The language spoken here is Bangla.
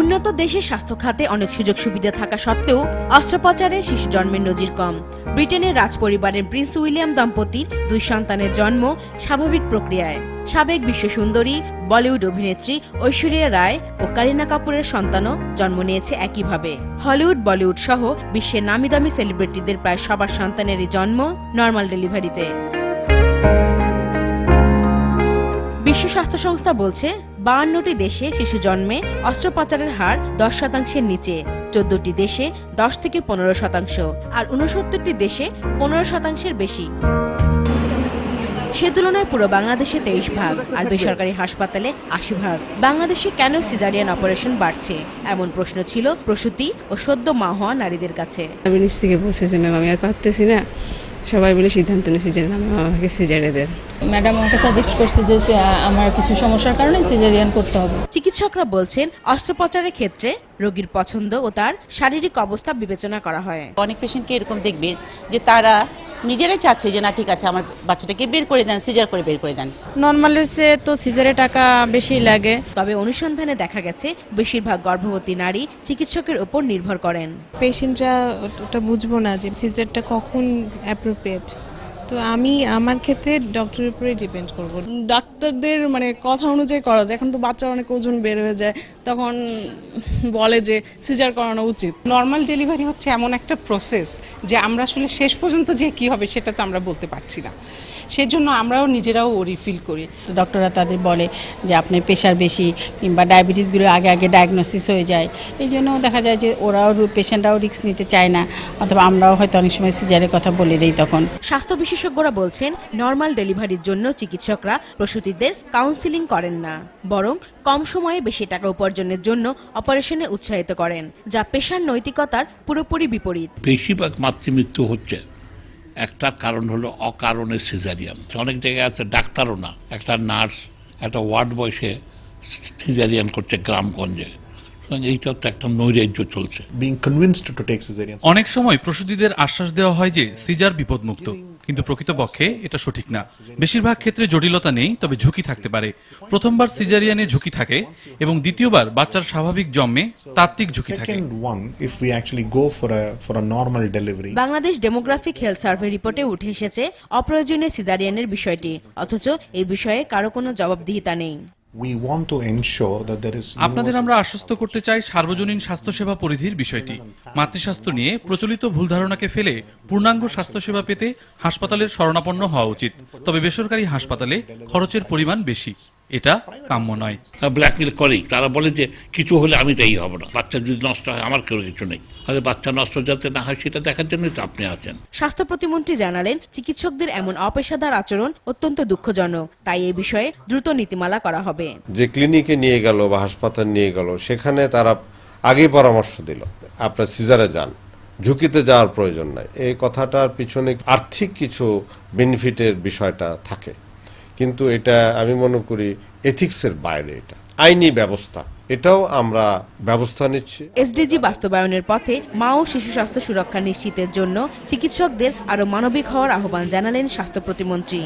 উন্নত দেশের স্বাস্থ্য খাতে অনেক সুযোগ সুবিধা থাকা সত্ত্বেও অস্ত্রোপচারে শিশু জন্মের নজির কম। ব্রিটেনের রাজপরিবারের প্রিন্স উইলিয়াম দম্পতির দুই সন্তানের জন্ম স্বাভাবিক প্রক্রিয়ায়। সাবেক বিশ্ব সুন্দরী, বলিউড অভিনেত্রী ঐশ্বরিয়া রায় ও কারিনা কাপুরের সন্তানও জন্ম নিয়েছে একইভাবে। হলিউড, বলিউড সহ বিশ্বের নামি দামি সেলিব্রিটিদের প্রায় সবার সন্তানেরই জন্ম নর্মাল ডেলিভারিতে। বিশ্ব স্বাস্থ্য সংস্থা বলছে বাহান্নটি দেশে শিশু জন্মে, অস্ত্রোপচারের হার দশ শতাংশের নিচে, চোদ্দটি দেশে দশ থেকে পনেরো শতাংশ, আর উনসত্তরটি দেশে পনেরো শতাংশের বেশি। সে তুলনায় পুরো বাংলাদেশে তেইশ ভাগ, আর বেসরকারি হাসপাতালে আশি ভাগ। বাংলাদেশে কেন সিজারিয়ান অপারেশন বাড়ছে? এমন প্রশ্ন ছিল প্রসূতি ও সদ্য মা হওয়া নারীদের কাছে। আমি নিচ থেকে বলছি যে, ম্যাম, আমি আর পারতেছি না। সবাই মিলে সিদ্ধান্ত নিয়েছি যে না আমাকে সিজারে দেন। ম্যাডাম আমাকে সাজেস্ট করছে যে আমার কিছু সমস্যার কারণে সিজারিয়ান করতে হবে। চিকিৎসকরা বলছেন অস্ত্রোপচারের ক্ষেত্রে রোগীর পছন্দ ও তার শারীরিক অবস্থা বিবেচনা করা হয়। অনেক পেশেন্টকে এরকম দেখবে যে তারা নিজেরাই চাচ্ছে যে না ঠিক আছে আমার বাচ্চাটাকে বের করে দেন সিজার করে বের করে দেন। নর্মালের চেয়ে তো সিজারে টাকা বেশি লাগে। তবে অনুসন্ধানে দেখা গেছে বেশিরভাগ গর্ভবতী নারী চিকিৎসকের উপর নির্ভর করেন। পেশেন্টরা ওটা বুঝব না যে সিজারটা কখন অ্যাপ্রোপ্রিয়েট তো আমি আমার ক্ষেত্রে ডক্টরের উপরে ডিপেন্ড করব। ডাক্তারদের মানে কথা অনুযায়ী করা যায়। এখন তো বাচ্চার অনেক ওজন বের হয়ে যায়। তখন বলে যে সিজার করানো উচিত। নর্মাল ডেলিভারি হচ্ছে এমন একটা প্রসেস যে আমরা আসলে শেষ পর্যন্ত যে কি হবে সেটা তো আমরা বলতে পারছি না। সেজন্য আমরাও নিজেরাও ওরি ফিল করি। ডক্টররা তাদের বলে যে আপনি প্রেশার বেশি কিংবা ডায়াবেটিসগুলো আগে আগে ডায়াগনোসিস হয়ে যায়। এই জন্য দেখা যায় যে ওরাও পেশেন্টরাও রিস্ক নিতে চায় না অথবা আমরাও হয়তো অনেক সময় সিজারের কথা বলে দিই তখন। স্বাস্থ্য বিশেষজ্ঞরা বলছেন নর্মাল ডেলিভারির জন্য চিকিৎসকরা প্রসূতিদের কাউন্সিলিং করেন না বরং কম সময়ে বেশি টাকা উপার্জনের জন্য অপারেশনে উৎসাহিত করেন যা পেশার নৈতিকতার পুরোপুরি বিপরীত। বেশিরভাগ মাতৃমৃত্যু হচ্ছে। একটা কারণ হলো অকারণে সিজারিয়ান অনেক জায়গায় আছে ডাক্তারও না। একটা নার্স একটা ওয়ার্ড বয়সে সিজারিয়ান করছে গ্রামগঞ্জে। এইটা তো একটা নৈরাজ্য চলছে। Being convinced to অনেক সময় প্রসূতিদের আশ্বাস দেওয়া হয় যে সিজার বিপদমুক্ত। কিন্তু প্রকৃতপক্ষে এটা সঠিক না। বেশিরভাগ ক্ষেত্রে জটিলতা নেই তবে ঝুঁকি থাকতে পারে। প্রথমবার সিজারিয়ানে ঝুঁকি থাকে এবং দ্বিতীয়বার বাচ্চার স্বাভাবিক জন্মে তাত্ত্বিক ঝুঁকি থাকে। বাংলাদেশ ডেমোগ্রাফিক হেলথ সার্ভে রিপোর্টে উঠে এসেছে অপ্রয়োজনীয় সিজারিয়ানের বিষয়টি অথচ এই বিষয়ে কারও কোনো জবাবদিহিতা নেই। আপনাদের আমরা আশ্বস্ত করতে চাই সার্বজনীন স্বাস্থ্যসেবা পরিধির বিষয়টি। মাতৃস্বাস্থ্য নিয়ে প্রচলিত ভুল ধারণাকে ফেলে পূর্ণাঙ্গ স্বাস্থ্যসেবা পেতে হাসপাতালের শরণাপন্ন হওয়া উচিত। তবে বেসরকারি হাসপাতালে খরচের পরিমাণ বেশি। এটা কাম্য নয়। ব্ল্যাকমেল করেই তারা বলে যে কিছু হলে আমি তাই হব না। বাচ্চা যদি নষ্ট হয় আমার কেউ কিছু নেই। হয়তো বাচ্চা নষ্ট যাতে না হয় সেটা দেখার জন্যই তো আপনি আছেন। স্বাস্থ্য প্রতিমন্ত্রী জানালেন চিকিৎসকদের এমন অপেশাদার আচরণ অত্যন্ত দুঃখজনক। তাই এই বিষয়ে দ্রুত নীতিমালা করা হবে। যে ক্লিনিকে নিয়ে গেল বা হাসপাতাল নিয়ে গেল সেখানে তারা আগেই পরামর্শ দিল আপনার সিজারে যান। ঝুঁকিতে যাওয়ার প্রয়োজন নাই। এই কথাটার পিছনে আর্থিক কিছু বেনিফিটের বিষয়টা থাকে। কিন্তু এটা আমি মনে করি এথিক্সের বাইরে এটা। আইনি ব্যবস্থা। এটাও আমরা ব্যবস্থা নিচ্ছি। এসডিজি বাস্তবায়নের পথে মা ও শিশু স্বাস্থ্য সুরক্ষা নিশ্চিতের জন্য চিকিৎসকদের আরও মানবিক হওয়ার আহ্বান জানালেন স্বাস্থ্য প্রতিমন্ত্রী।